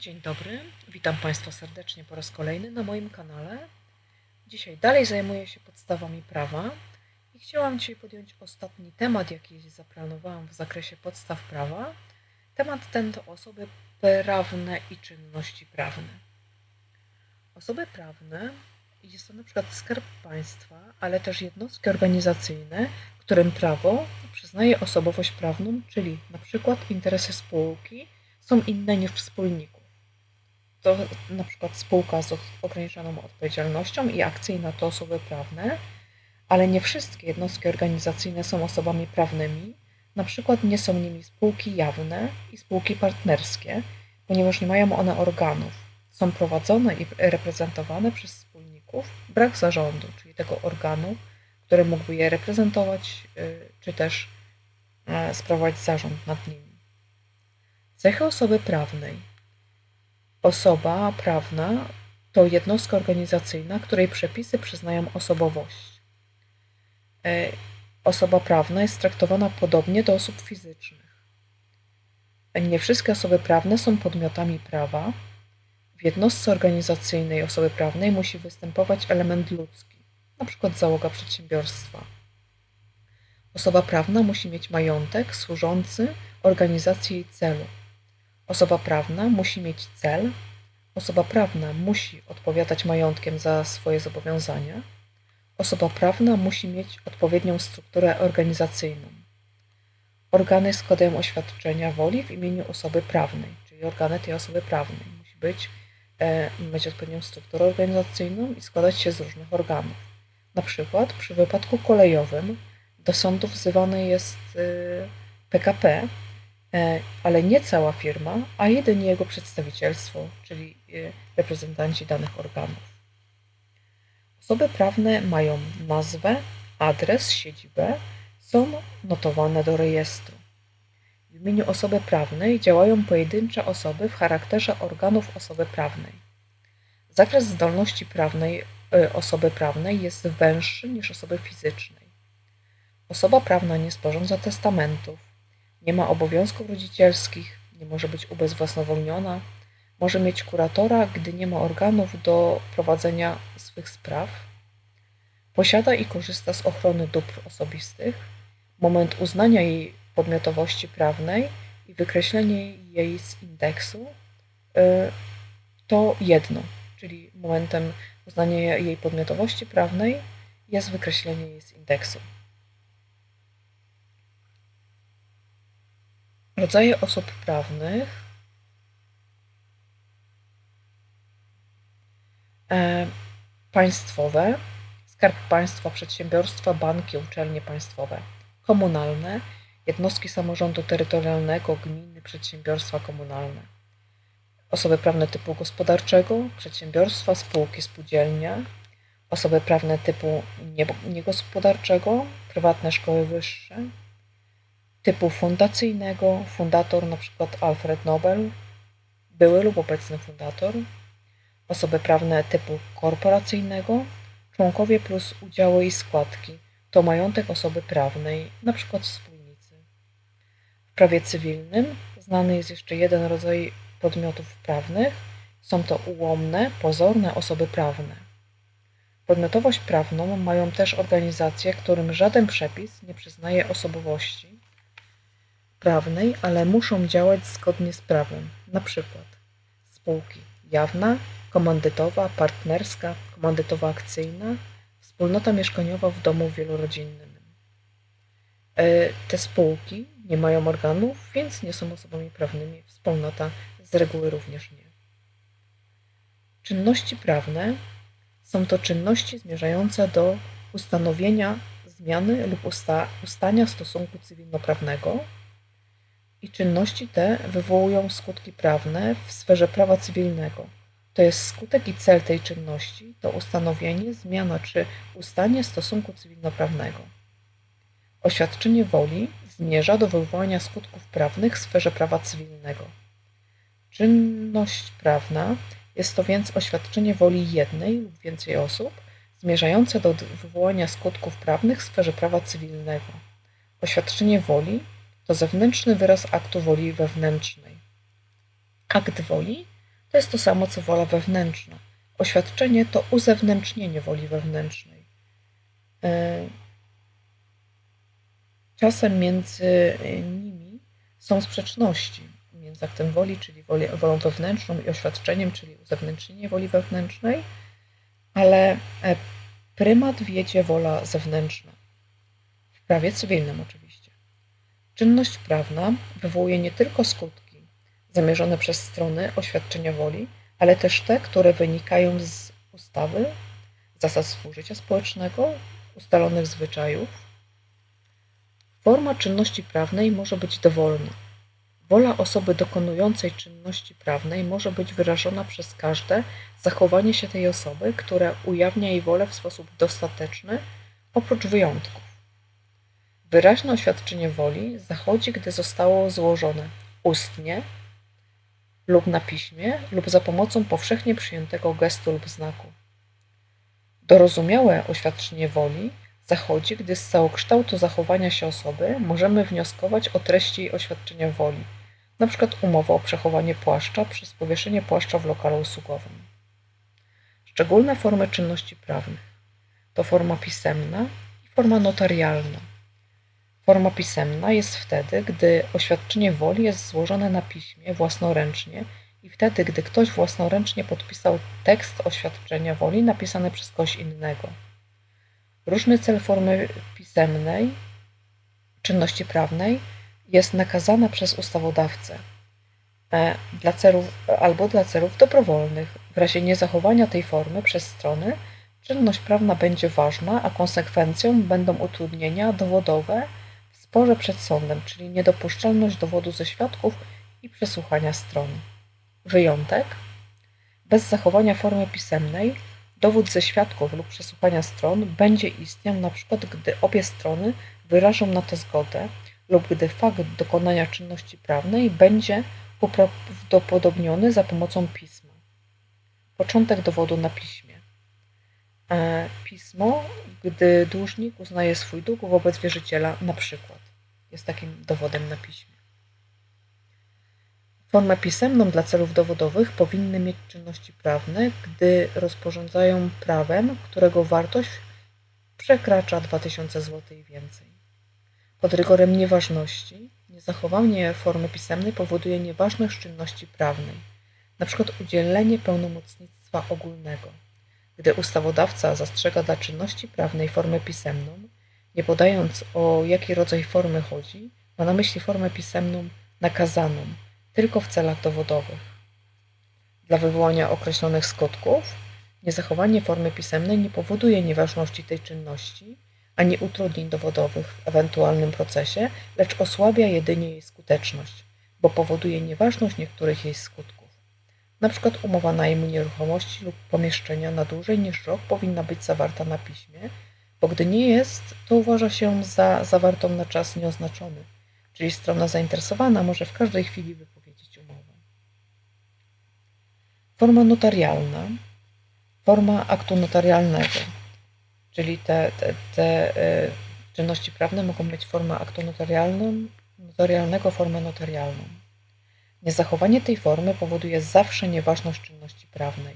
Dzień dobry, witam Państwa serdecznie po raz kolejny na moim kanale. Dzisiaj dalej zajmuję się podstawami prawa i chciałam dzisiaj podjąć ostatni temat, jaki zaplanowałam w zakresie podstaw prawa. Temat ten to osoby prawne i czynności prawne. Osoby prawne jest to na przykład Skarb Państwa, ale też jednostki organizacyjne, którym prawo przyznaje osobowość prawną, czyli na przykład interesy spółki są inne niż wspólników. To na przykład spółka z ograniczoną odpowiedzialnością i akcyjna to osoby prawne, ale nie wszystkie jednostki organizacyjne są osobami prawnymi. Na przykład nie są nimi spółki jawne i spółki partnerskie, ponieważ nie mają one organów. Są prowadzone i reprezentowane przez wspólników. Brak zarządu, czyli tego organu, który mógłby je reprezentować, y, czy też e, sprawować zarząd nad nimi. Cechy osoby prawnej. Osoba prawna to jednostka organizacyjna, której przepisy przyznają osobowość. E, Osoba prawna jest traktowana podobnie do osób fizycznych. Nie wszystkie osoby prawne są podmiotami prawa. W jednostce organizacyjnej osoby prawnej musi występować element ludzki, np. załoga przedsiębiorstwa. Osoba prawna musi mieć majątek służący organizacji jej celu. Osoba prawna musi mieć cel. Osoba prawna musi odpowiadać majątkiem za swoje zobowiązania. Osoba prawna musi mieć odpowiednią strukturę organizacyjną. Organy składają oświadczenia woli w imieniu osoby prawnej, czyli organy tej osoby prawnej musi być, e, mieć odpowiednią strukturę organizacyjną i składać się z różnych organów. Na przykład przy wypadku kolejowym do sądu wzywany jest PKP, e, ale nie cała firma, a jedynie jego przedstawicielstwo, czyli y, reprezentanci danych organów. Osoby prawne mają nazwę, adres, siedzibę, są notowane do rejestru. W imieniu osoby prawnej działają pojedyncze osoby w charakterze organów osoby prawnej. Zakres zdolności prawnej y, osoby prawnej jest węższy niż osoby fizycznej. Osoba prawna nie sporządza testamentów, nie ma obowiązków rodzicielskich, nie może być ubezwłasnowolniona, może mieć kuratora, gdy nie ma organów do prowadzenia swych spraw. Posiada i korzysta z ochrony dóbr osobistych. Moment uznania jej podmiotowości prawnej i wykreślenie jej z indeksu y, to jedno, czyli momentem uznania jej podmiotowości prawnej jest wykreślenie jej z indeksu. Rodzaje osób prawnych. E, państwowe, skarb państwa, przedsiębiorstwa, banki, uczelnie państwowe, komunalne, jednostki samorządu terytorialnego, gminy, przedsiębiorstwa komunalne, osoby prawne typu gospodarczego, przedsiębiorstwa, spółki, spółdzielnia, osoby prawne typu niegospodarczego, prywatne szkoły wyższe, typu fundacyjnego, fundator np. Alfred Nobel, były lub obecny fundator, osoby prawne typu korporacyjnego, członkowie plus udziały i składki to majątek osoby prawnej, np. wspólnicy. W prawie cywilnym znany jest jeszcze jeden rodzaj podmiotów prawnych. Są to ułomne, pozorne osoby prawne. Podmiotowość prawną mają też organizacje, którym żaden przepis nie przyznaje osobowości prawnej, ale muszą działać zgodnie z prawem, na przykład spółki jawna, komandytowa, partnerska, komandytowa akcyjna, wspólnota mieszkaniowa w domu wielorodzinnym. E, te spółki nie mają organów, więc nie są osobami prawnymi, wspólnota z reguły również nie. Czynności prawne są to czynności zmierzające do ustanowienia zmiany lub usta ustania stosunku cywilnoprawnego, i czynności te wywołują skutki prawne w sferze prawa cywilnego. To jest skutek i cel tej czynności to ustanowienie, zmiana czy ustanie stosunku cywilnoprawnego. Oświadczenie woli zmierza do wywołania skutków prawnych w sferze prawa cywilnego. Czynność prawna jest to więc oświadczenie woli jednej lub więcej osób zmierzające do wywołania skutków prawnych w sferze prawa cywilnego. Oświadczenie woli to zewnętrzny wyraz aktu woli wewnętrznej. Akt woli To jest to samo co wola wewnętrzna. Oświadczenie to uzewnętrznienie woli wewnętrznej. E, Czasem między nimi są sprzeczności. Między aktem woli, czyli woli, wolą wewnętrzną i oświadczeniem, czyli uzewnętrznienie woli wewnętrznej, ale e, prymat wiedzie wola zewnętrzna. W prawie cywilnym oczywiście. Czynność prawna wywołuje nie tylko skutki zamierzone przez strony oświadczenia woli, ale też te, które wynikają z ustawy, zasad współżycia społecznego, ustalonych zwyczajów. Forma czynności prawnej może być dowolna. Wola osoby dokonującej czynności prawnej może być wyrażona przez każde zachowanie się tej osoby, które ujawnia jej wolę w sposób dostateczny, oprócz wyjątków. Wyraźne oświadczenie woli zachodzi, gdy zostało złożone ustnie lub na piśmie, lub za pomocą powszechnie przyjętego gestu lub znaku. Dorozumiałe oświadczenie woli zachodzi, gdy z całokształtu zachowania się osoby możemy wnioskować o treści oświadczenia woli, np. umowa o przechowanie płaszcza przez powieszenie płaszcza w lokalu usługowym. Szczególne formy czynności prawnych to forma pisemna i forma notarialna. Forma pisemna jest wtedy, gdy oświadczenie woli jest złożone na piśmie własnoręcznie i wtedy, gdy ktoś własnoręcznie podpisał tekst oświadczenia woli napisany przez kogoś innego. Różny cel formy pisemnej czynności prawnej jest nakazana przez ustawodawcę e, dla celów, albo dla celów dobrowolnych. W razie niezachowania tej formy przez strony, czynność prawna będzie ważna, a konsekwencją będą utrudnienia dowodowe sporze przed sądem, czyli niedopuszczalność dowodu ze świadków i przesłuchania strony. Wyjątek bez zachowania formy pisemnej dowód ze świadków lub przesłuchania stron będzie istniał np. gdy obie strony wyrażą na to zgodę lub gdy fakt dokonania czynności prawnej będzie uprawdopodobniony za pomocą pisma. Początek dowodu na piśmie. E, pismo, gdy dłużnik uznaje swój dług wobec wierzyciela, na przykład, jest takim dowodem na piśmie. Formę pisemną dla celów dowodowych powinny mieć czynności prawne, gdy rozporządzają prawem, którego wartość przekracza 2000 zł i więcej. Pod rygorem nieważności niezachowanie formy pisemnej powoduje nieważność czynności prawnej, np. udzielenie pełnomocnictwa ogólnego. Gdy ustawodawca zastrzega dla czynności prawnej formę pisemną, nie podając o jaki rodzaj formy chodzi, ma na myśli formę pisemną nakazaną, tylko w celach dowodowych. Dla wywołania określonych skutków niezachowanie formy pisemnej nie powoduje nieważności tej czynności ani utrudnień dowodowych w ewentualnym procesie, lecz osłabia jedynie jej skuteczność, bo powoduje nieważność niektórych jej skutków. Na przykład umowa najmu nieruchomości lub pomieszczenia na dłużej niż rok powinna być zawarta na piśmie, bo gdy nie jest, to uważa się za zawartą na czas nieoznaczony, czyli strona zainteresowana może w każdej chwili wypowiedzieć umowę. Forma notarialna, forma aktu notarialnego, czyli te, te, te y, czynności prawne mogą mieć formę aktu notarialnego, formę notarialną. Niezachowanie tej formy powoduje zawsze nieważność czynności prawnej.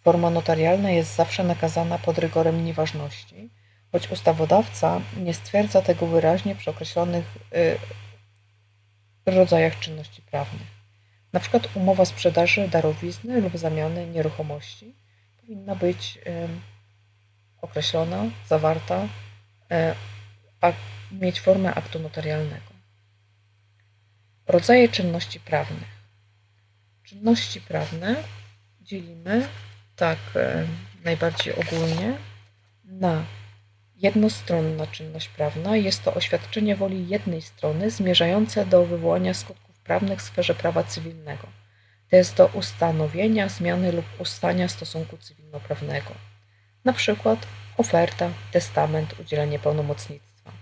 Forma notarialna jest zawsze nakazana pod rygorem nieważności, choć ustawodawca nie stwierdza tego wyraźnie przy określonych y, rodzajach czynności prawnych. Na przykład umowa sprzedaży, darowizny lub zamiany nieruchomości powinna być określona, zawarta, e, a mieć formę aktu notarialnego. Rodzaje czynności prawnych. Czynności prawne dzielimy tak najbardziej ogólnie na jednostronna czynność prawna. Jest to oświadczenie woli jednej strony zmierzające do wywołania skutków prawnych w sferze prawa cywilnego. Jest do ustanowienia, zmiany lub ustania stosunku cywilnoprawnego. Przykład oferta, testament, udzielenie pełnomocnictwa.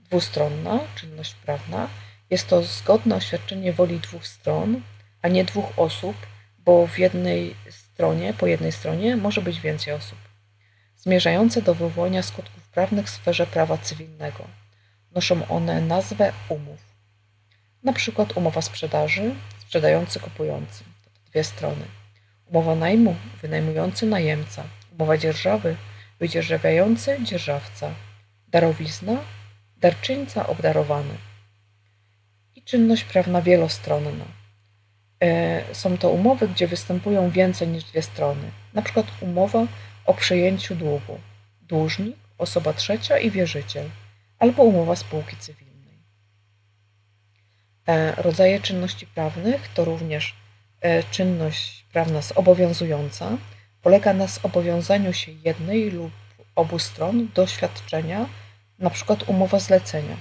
Dwustronna czynność prawna jest to zgodne oświadczenie woli dwóch stron, a nie dwóch osób, bo w jednej stronie, po jednej stronie może być więcej osób zmierzające do wywołania skutków prawnych w sferze prawa cywilnego. Noszą one nazwę umów. Na przykład umowa sprzedaży, sprzedający kupujący. dwie strony. Umowa najmu, wynajmujący najemca. Umowa dzierżawy, wydzierżawiający dzierżawca. Darowizna, darczyńca obdarowany. I czynność prawna wielostronna. E, Są to umowy, gdzie występują więcej niż dwie strony. Na przykład umowa o przejęciu długu. Dłużnik, osoba trzecia i wierzyciel. Albo umowa spółki cywilnej. E, Rodzaje czynności prawnych to również e, czynność prawna zobowiązująca. Polega na zobowiązaniu się jednej lub obu stron do świadczenia, przykład umowa zlecenia,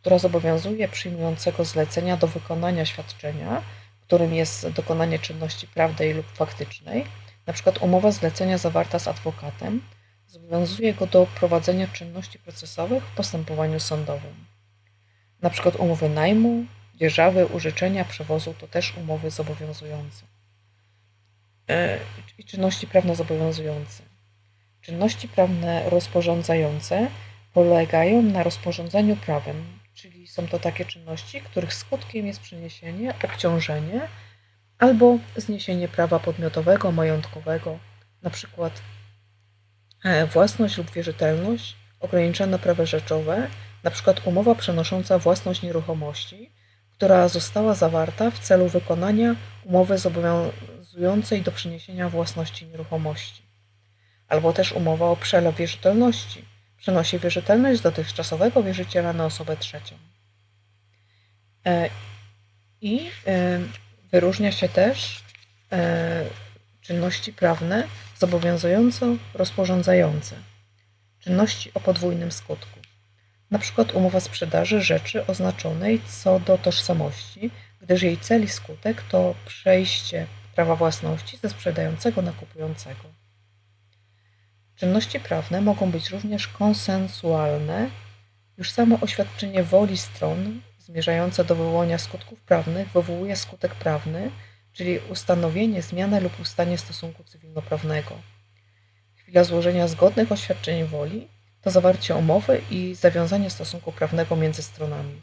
która zobowiązuje przyjmującego zlecenia do wykonania świadczenia, którym jest dokonanie czynności prawnej lub faktycznej, na przykład umowa zlecenia zawarta z adwokatem, zobowiązuje go do prowadzenia czynności procesowych w postępowaniu sądowym. Na przykład umowy najmu, dzierżawy, użyczenia, przewozu to też umowy zobowiązujące. E, I czynności prawne zobowiązujące. Czynności prawne rozporządzające polegają na rozporządzeniu prawem, czyli są to takie czynności, których skutkiem jest przeniesienie, obciążenie albo zniesienie prawa podmiotowego, majątkowego, przykład e, własność lub wierzytelność, ograniczone prawa rzeczowe, przykład umowa przenosząca własność nieruchomości, która została zawarta w celu wykonania umowy zobowiązującej do przeniesienia własności nieruchomości, albo też umowa o przelew wierzytelności, przenosi wierzytelność z dotychczasowego wierzyciela na osobę trzecią. E, I e, wyróżnia się też e, czynności prawne zobowiązująco rozporządzające, czynności o podwójnym skutku. Przykład umowa sprzedaży rzeczy oznaczonej co do tożsamości, gdyż jej cel i skutek to przejście prawa własności ze sprzedającego na kupującego. Czynności prawne mogą być również konsensualne. Już samo oświadczenie woli stron zmierzające do wywołania skutków prawnych wywołuje skutek prawny, czyli ustanowienie, zmianę lub ustanie stosunku cywilnoprawnego. Chwila złożenia zgodnych oświadczeń woli to zawarcie umowy i zawiązanie stosunku prawnego między stronami.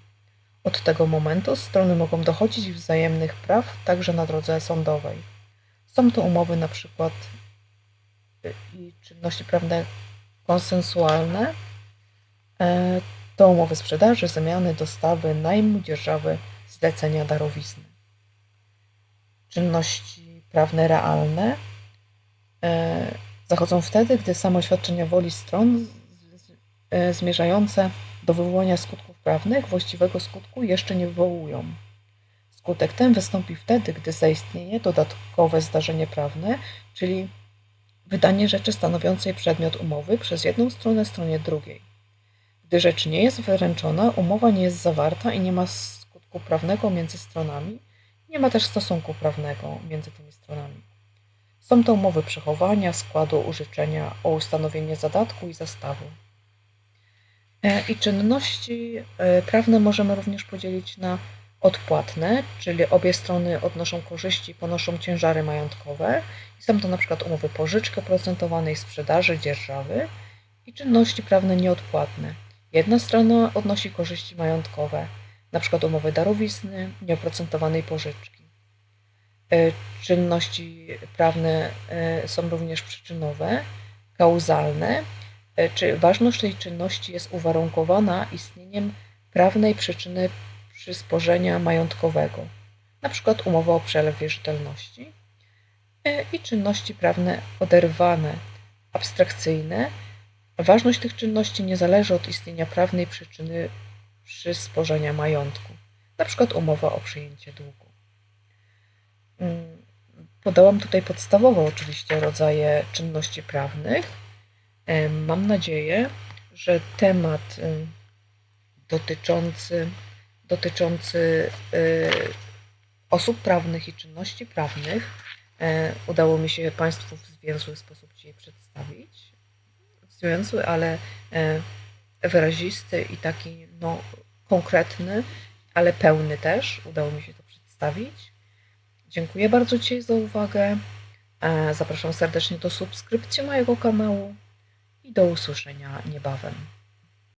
Od tego momentu strony mogą dochodzić wzajemnych praw także na drodze sądowej. Są to umowy na przykład y, i czynności prawne konsensualne, e, to umowy sprzedaży, zamiany, dostawy, najmu, dzierżawy, zlecenia, darowizny. Czynności prawne realne e, zachodzą wtedy, gdy samo oświadczenia woli stron e, zmierzające do wywołania skutków prawnych właściwego skutku jeszcze nie wywołują. Skutek ten wystąpi wtedy, gdy zaistnieje dodatkowe zdarzenie prawne, czyli wydanie rzeczy stanowiącej przedmiot umowy przez jedną stronę stronie drugiej. Gdy rzecz nie jest wyręczona, umowa nie jest zawarta i nie ma skutku prawnego między stronami, nie ma też stosunku prawnego między tymi stronami. Są to umowy przechowania, składu, użyczenia o ustanowienie zadatku i zastawu. E, I czynności e, prawne możemy również podzielić na odpłatne, czyli obie strony odnoszą korzyści ponoszą ciężary majątkowe. Są to na przykład umowy pożyczki oprocentowanej, sprzedaży, dzierżawy i czynności prawne nieodpłatne. Jedna strona odnosi korzyści majątkowe, przykład umowy darowizny, nieoprocentowanej pożyczki. E, czynności prawne są również przyczynowe, kauzalne, E, czy ważność tej czynności jest uwarunkowana istnieniem prawnej przyczyny przysporzenia majątkowego, np. umowa o przelew wierzytelności e, i czynności prawne oderwane, abstrakcyjne. Ważność tych czynności nie zależy od istnienia prawnej przyczyny przysporzenia majątku, np. umowa o przyjęcie długu. Mm, podałam tutaj podstawowe oczywiście rodzaje czynności prawnych. Mam nadzieję, że temat dotyczący, dotyczący osób prawnych i czynności prawnych udało mi się Państwu w zwięzły sposób dzisiaj przedstawić. Zwięzły, ale wyrazisty i taki no, konkretny, ale pełny też. Udało mi się to przedstawić. Dziękuję bardzo dzisiaj za uwagę. Zapraszam serdecznie do subskrypcji mojego kanału i do usłyszenia niebawem.